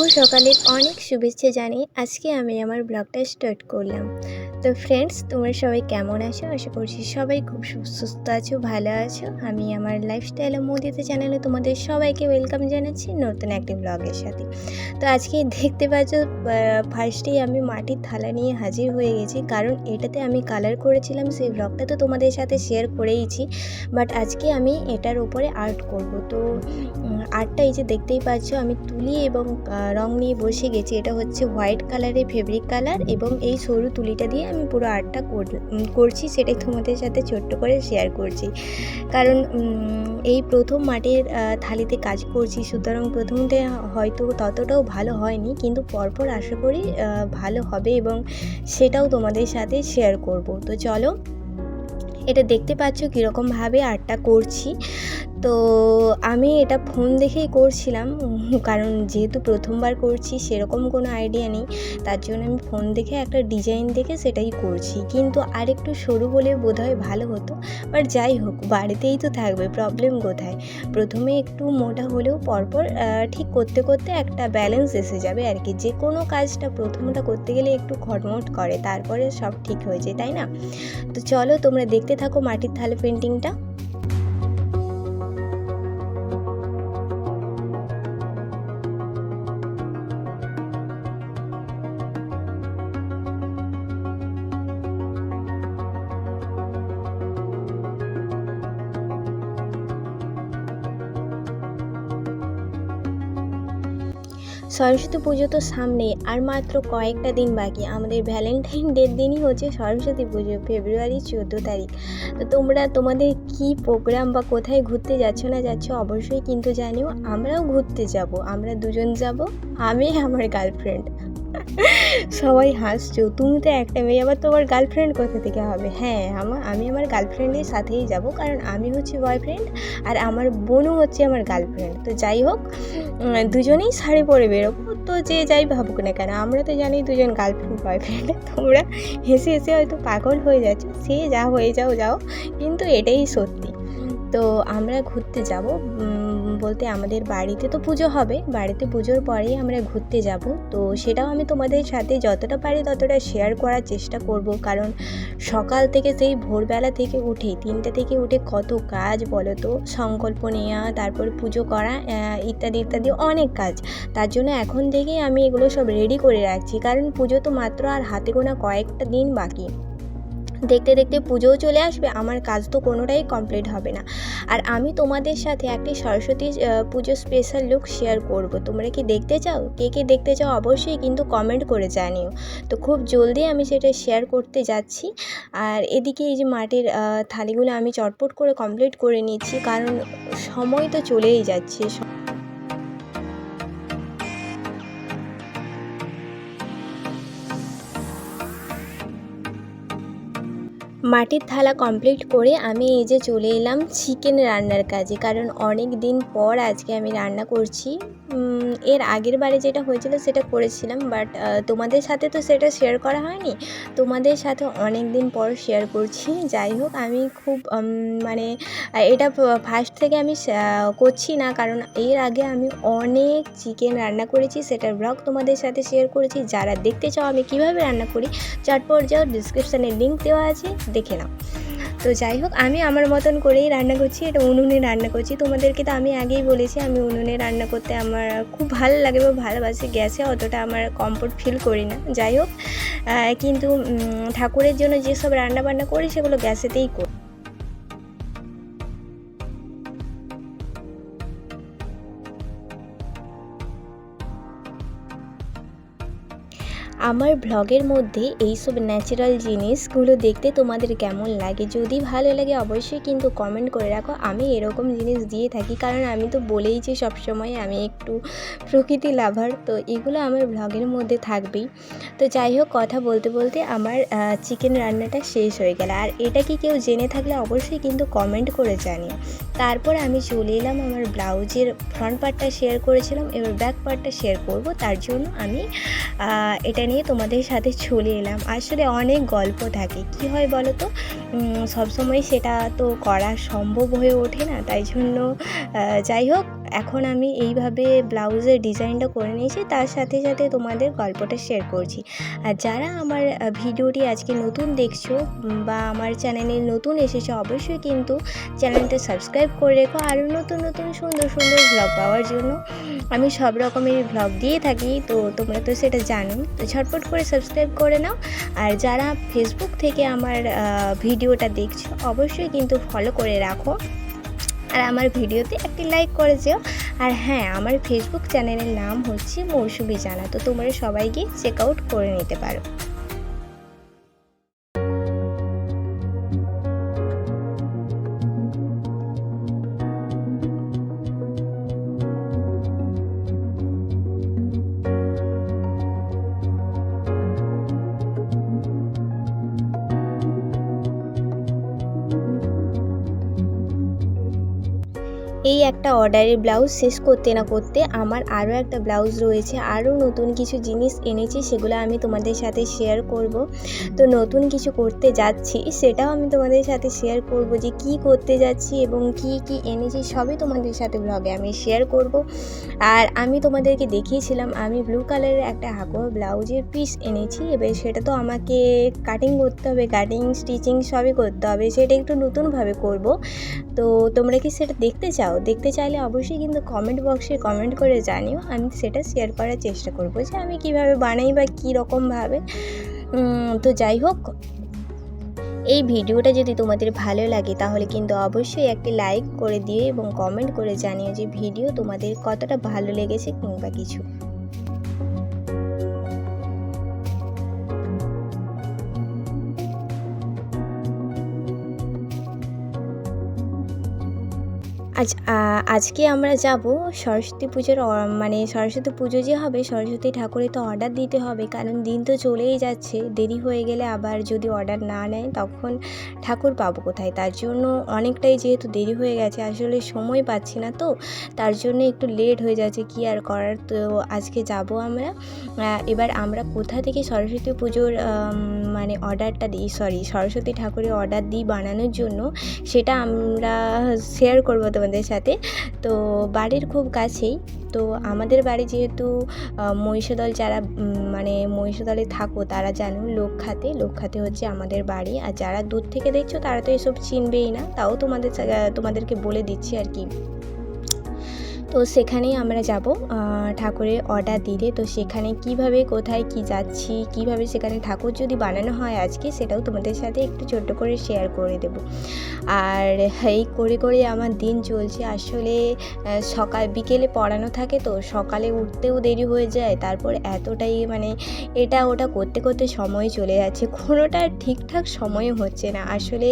শুভ সকালের অনেক শুভেচ্ছা জানিয়ে আজকে আমি আমার ব্লগটা স্টার্ট করলাম। তো ফ্রেন্ডস তোমরা সবাই কেমন আছো? আশা করছি সবাই খুব সুস্থ আছো, ভালো আছো। আমি আমার লাইফস্টাইল ও মোদিতে চ্যানেলে তোমাদের সবাইকে ওয়েলকাম জানাচ্ছি নতুন একটি ব্লগের সাথে। তো আজকে দেখতে পাচ্ছ ফার্স্টেই আমি মাটির থালা নিয়ে হাজির হয়ে গেছি, কারণ এটাতে আমি কালার করেছিলাম সেই ব্লগটা তো তোমাদের সাথে শেয়ার করেইছি। বাট আজকে আমি এটার উপরে আর্ট করব। তো আর্টটা এই যে দেখতেই পাচ্ছ, আমি তুলি এবং রং নিয়ে বসে গেছি। এটা হচ্ছে হোয়াইট কালারের ফেব্রিক কালার এবং এই সরু তুলিটা দিয়ে আমি পুরো আর্টটা কর- করছি, সেটাই তোমাদের সাথে ছোট্ট করে শেয়ার করছি। কারণ এই প্রথম মাটির থালিতে কাজ করছি, সুতরাং প্রথমতে হয়তো ততটাও ভালো হয়নি, কিন্তু পরপর আশা করি ভালো হবে এবং সেটাও তোমাদের সাথে শেয়ার করব। তো চলো, এটা দেখতে পাচ্ছ কীরকমভাবে আর্টটা করছি। তো আমি এটা ফোন দেখেই করছিলাম, কারণ যেহেতু প্রথমবার করছি সেরকম কোনো আইডিয়া নেই, তার জন্য আমি ফোন দেখে একটা ডিজাইন দেখে সেটাই করছি। কিন্তু আরেকটু সরু হলে বোধহয় ভালো হতো বাট যাই হোক, বাড়িতেই তো থাকবে প্রবলেম কোথায়? প্রথমে একটু মোটা হলেও পরপর ঠিক করতে করতে একটা ব্যালেন্স এসে যাবে আর কি। যে কোনো কাজটা প্রথমটা করতে গেলে একটু খটমট করে, তারপরে সব ঠিক হয়ে যায়, তাই না? তো চলো তোমরা দেখতে থাকো মাটির থালা পেন্টিংটা সরস্বতী পুজো তো সামনেই, আর মাত্র কয়েকটা দিন বাকি। আমাদের ভ্যালেন্টাইন ডের দিনই হচ্ছে সরস্বতী পুজো ফেব্রুয়ারি চোদ্দ তারিখ। তো তোমরা তোমাদের কি প্রোগ্রাম বা কোথায় ঘুরতে যাচ্ছ না যাচ্ছ অবশ্যই কিন্তু জানিও, আমরাও ঘুরতে যাব। আমরা দুজন যাব, আমি আমার গার্লফ্রেন্ড সবাই হাসছো। তুমি তো একটা মেয়ে, আবার তোমার গার্লফ্রেন্ড কোথা থেকে হবে? হ্যাঁ আমার আমি আমার গার্লফ্রেন্ডের সাথেই যাব, কারণ আমি হচ্ছে বয়ফ্রেন্ড আর আমার বোনও হচ্ছে আমার গার্লফ্রেন্ড তো যাই হোক দুজনেই শাড়ি পরে বেরোবো। তো যে যাই ভাবুক না কেন, আমরা তো জানি দুজন গার্লফ্রেন্ড বয়ফ্রেন্ড তোমরা হেসে হেসে হয়তো পাগল হয়ে যাচ্ছ, সে যা হয়ে যাও যাও। কিন্তু এটাই সত্যি। তো আমরা ঘুরতে যাব বলতে আমাদের বাড়িতে তো পুজো হবে। বাড়িতে পুজোর পরেই আমরা ঘুরতে যাব। তো সেটাও আমি তোমাদের সাথে যতটা পারি ততটা শেয়ার করার চেষ্টা করব। কারণ সকাল থেকে সেই ভোরবেলা থেকে উঠে, তিনটে থেকে উঠে কত কাজ বলো তো? সংকল্প নেওয়া তারপর পুজো করা ইত্যাদি ইত্যাদি অনেক কাজ। তার জন্য এখন থেকেই আমি এগুলো সব রেডি করে রাখছি। কারণ পুজো তো মাত্র আর হাতে গোনা কয়েকটা দিন বাকি। দেখতে দেখতে পুজোও চলে আসবে, আমার কাজ তো কোনোটাই কমপ্লিট হবে না। আর আমি তোমাদের সাথে একটি সরস্বতী পুজো স্পেশাল লুক শেয়ার করব। তোমরা কি দেখতে চাও? কে কে দেখতে চাও অবশ্যই কিন্তু কমেন্ট করে জানিও। তো খুব জলদি আমি সেটা শেয়ার করতে যাচ্ছি। আর এদিকে এই যে মাটির থালিগুলো আমি চটপট করে কমপ্লিট করে নিচ্ছি, কারণ সময় তো চলেই যাচ্ছে। মাটির থালা কমপ্লিট করে আমি এই যে চলে এলাম চিকেন রান্নার কাজে, কারণ অনেক দিন পর আজকে আমি রান্না করছি। এর আগের বারে যেটা হয়েছিল সেটা করেছিলাম বাট তোমাদের সাথে তো সেটা শেয়ার করা হয়নি। তোমাদের সাথে অনেক দিন পর শেয়ার করছি। যাই হোক, আমি খুব মানে এটা ফার্স্ট থেকে আমি করছি না, কারণ এর আগে আমি অনেক চিকেন রান্না করেছি, সেটার ব্লগ তোমাদের সাথে শেয়ার করেছি। যারা দেখতে চাও আমি কীভাবে রান্না করি, চটপট যাও ডিসক্রিপশানে লিঙ্ক দেওয়া আছে, দেখে নাও। তো যাই হোক, আমি আমার মতন করেই রান্না করছি। এটা উনুনে রান্না করছি। তোমাদেরকে তো আমি আগেই বলেছি, আমি উনুনে রান্না করতে আমার খুব ভালো লাগে বা ভালোবাসি গ্যাসে, অতটা আমার কমফোর্ট ফিল করি না। যাই হোক কিন্তু ঠাকুরের জন্য যেসব রান্না বান্না করি, সেগুলো গ্যাসেতেই করি। আমার ব্লগের মধ্যে এইসব ন্যাচারাল জিনিসগুলো দেখতে তোমাদের কেমন লাগে? যদি ভালো লাগে অবশ্যই কিন্তু কমেন্ট করে রাখো। আমি এরকম জিনিস দিয়ে থাকি, কারণ আমি তো বলেইছি সবসময় আমি একটু প্রকৃতি লাভার তো এগুলো আমার ব্লগের মধ্যে থাকবেই। তো যাই হোক, কথা বলতে বলতে আমার চিকেন রান্নাটা শেষ হয়ে গেল। আর এটা কি কেউ জেনে থাকলে অবশ্যই কিন্তু কমেন্ট করে জানিও। তারপর আমি চলে এলাম আমার ব্লাউজের ফ্রন্ট পার্টটা শেয়ার করেছিলাম, এবার ব্যাক পার্টটা শেয়ার করব, তার জন্য আমি এটা নিয়ে তোমাদের সাথে চলে এলাম। আসলে অনেক গল্প থাকে, কি হয় বলো তো সবসময় সেটা তো করা সম্ভব হয়ে ওঠে না, তাই জন্য যাই হোক এখন আমি এইভাবে ব্লাউজের ডিজাইনটা করে নিয়েছি, তার সাথে সাথে তোমাদের গল্পটা শেয়ার করছি। আর যারা আমার ভিডিওটি আজকে নতুন দেখছ বা আমার চ্যানেলে নতুন এসেছ, অবশ্যই কিন্তু চ্যানেলটা সাবস্ক্রাইব করে রেখো। আরও নতুন নতুন, সুন্দর সুন্দর ব্লগ পাওয়ার জন্য আমি সব রকমের ব্লগ দিয়ে থাকি, তো তোমরা তো সেটা জানো তো ঝটপট করে সাবস্ক্রাইব করে নাও। আর যারা ফেসবুক থেকে আমার ভিডিওটা দেখছ, অবশ্যই কিন্তু ফলো করে রাখো। আর আমার ভিডিওতে একটি লাইক করে যেও। আর হ্যাঁ আমার ফেসবুক চ্যানেলের নাম হচ্ছে মৌসুমি জানা। তো তোমরা সবাই গিয়ে চেক আউট করে নিতে পারো। একটা অর্ডারের ব্লাউজ শেষ করতে না করতে আমার আরও একটা ব্লাউজ রয়েছে, আরও নতুন কিছু জিনিস এনেছি সেগুলো আমি তোমাদের সাথে শেয়ার করব। তো নতুন কিছু করতে যাচ্ছি, সেটাও আমি তোমাদের সাথে শেয়ার করব যে কি করতে যাচ্ছি এবং কি কি এনেছি সবই তোমাদের সাথে ব্লগে আমি শেয়ার করব। আর আমি তোমাদেরকে দেখিয়েছিলাম, আমি ব্লু কালারের একটা হাকোয়া ব্লাউজের পিস এনেছি, এবার সেটা তো আমাকে কাটিং করতে হবে কাটিং স্টিচিং সবই করতে হবে, সেটা একটু নতুনভাবে করব। তো তোমরা কি সেটা দেখতে চাও? দেখতে চাইলে অবশ্যই কিন্তু কমেন্ট বক্সে কমেন্ট করে জানিও। আমি সেটা শেয়ার করার চেষ্টা করব যে আমি কীভাবে বানাই বা কী রকমভাবে তো যাই হোক, এই ভিডিওটা যদি তোমাদের ভালো লাগে তাহলে কিন্তু অবশ্যই একটি লাইক করে দিও এবং কমেন্ট করে জানিও যে ভিডিও তোমাদের কতটা ভালো লেগেছে কিংবা কিছু। আজ আজকে আমরা যাব সরস্বতী পুজোর মানে সরস্বতী পুজো যে হবে, সরস্বতী ঠাকুরে তো অর্ডার দিতে হবে। কারণ দিন তো চলেই যাচ্ছে, দেরি হয়ে গেলে আবার যদি অর্ডার না নেয়, তখন ঠাকুর পাবো কোথায়? তার জন্য অনেকটাই যেহেতু দেরি হয়ে গেছে, আসলে সময় পাচ্ছি না তো, তার জন্য একটু লেট হয়ে যাচ্ছে। কি আর করার? তো আজকে যাব আমরা। এবার আমরা কোথা থেকে সরস্বতী পুজোর মানে অর্ডারটা দিই? সরি সরস্বতী ঠাকুরের অর্ডার দিই বানানোর জন্য। সেটা আমরা শেয়ার করব তোমাদের সাথে। তো বাড়ির খুব কাছেই। তো আমাদের বাড়ি যেহেতু মহিষদল যারা মানে মহিষদলে থাকো, তারা জানো লোকখাতে। লোকখাতে হচ্ছে আমাদের বাড়ি। আর যারা দূর থেকে দেখছ, তারা তো এসব চিনবেই না। তাও তোমাদের তোমাদেরকে বলে দিচ্ছি আর কি। তো সেখানেই আমরা যাব ঠাকুরের অর্ডার দিলে তো সেখানে কীভাবে, কোথায়, কি যাচ্ছি, কীভাবে সেখানে ঠাকুর যদি বানানো হয় আজকে, সেটাও তোমাদের সাথে একটু ছোট্ট করে শেয়ার করে দেব। আর এই করে করে আমার দিন চলছে। আসলে সকাল বিকেলে পড়ানো থাকে তো, সকালে উঠতেও দেরি হয়ে যায়। তারপর এতটাই মানে এটা ওটা করতে করতে সময় চলে যাচ্ছে। কোনোটা ঠিকঠাক সময় হচ্ছে না। আসলে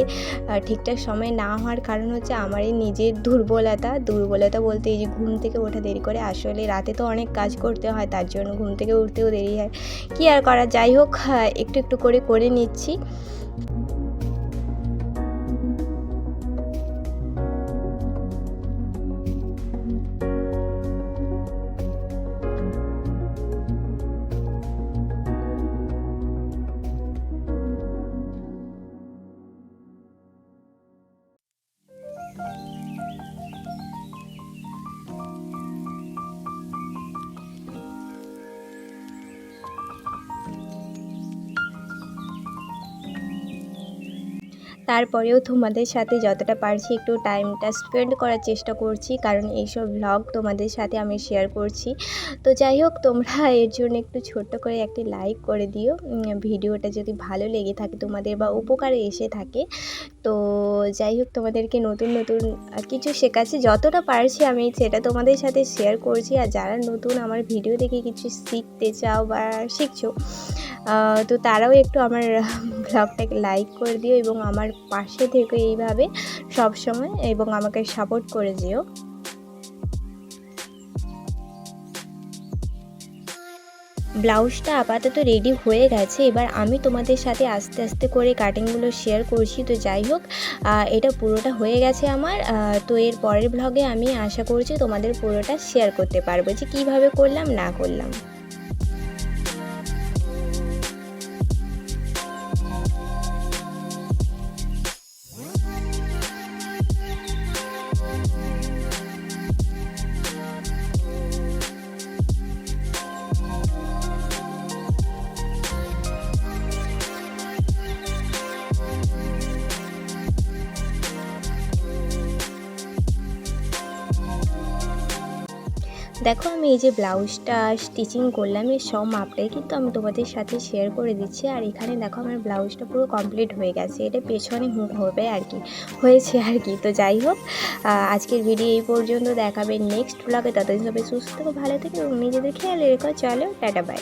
ঠিকঠাক সময় না হওয়ার কারণ হচ্ছে আমার এই নিজের দুর্বলতা। দুর্বলতা বলতে এই যে থেকে ওঠা দেরি করে। আসলে রাতে তো অনেক কাজ করতে হয় তার জন্য ঘুম থেকে উঠতেও দেরি হয়। কি আর করা? যাই হোক আহ, একটু একটু করে করে নিচ্ছি। তারপরেও তোমাদের সাথে যতটা পারছি একটু টাইমটা স্পেন্ড করার চেষ্টা করছি, কারণ এইসব ব্লগ তোমাদের সাথে আমি শেয়ার করছি। তো যাই হোক, তোমরা এর জন্য একটু ছোট্ট করে একটি লাইক করে দিও। ভিডিওটা যদি ভালো লেগে থাকে তোমাদের বা উপকারে এসে থাকে তো যাই হোক, তোমাদেরকে নতুন নতুন কিছু শেখাচ্ছি। যতটা পারছি আমি সেটা তোমাদের সাথে শেয়ার করছি। আর যারা নতুন আমার ভিডিও দেখে কিছু শিখতে চাও বা শিখছো তো তারাও একটু আমার ব্লগটাকে লাইক করে দিও এবং আমার পাশে থেকে এইভাবে সবসময় এবং আমাকে সাপোর্ট করে দিও ব্লাউজটা আপাতত রেডি হয়ে গেছে। এবার আমি তোমাদের সাথে আস্তে আস্তে করে কাটিংগুলো শেয়ার করছি। তো যাই হোক এটা পুরোটা হয়ে গেছে আমার। তো এর পরের ব্লগে আমি আশা করছি তোমাদের পুরোটা শেয়ার করতে পারব যে কীভাবে করলাম, না করলাম। দেখো, আমি এই যে ব্লাউজটা স্টিচিং করলাম, এর সব মাপটাই কিন্তু আমি তোমাদের সাথে শেয়ার করে দিচ্ছি। আর এখানে দেখো, আমার ব্লাউজটা পুরো কমপ্লিট হয়ে গেছে। এটা পেছনে হুক হবে আর কি, হয়েছে আর কি। তো যাই হোক আজকের ভিডিও এই পর্যন্ত দেখাবে। নেক্সট ব্লগে ততদিন সবাই সুস্থ ভালো থাকে, এবং নিজেদের খেয়াল রেখো। চলো, টাটা বাই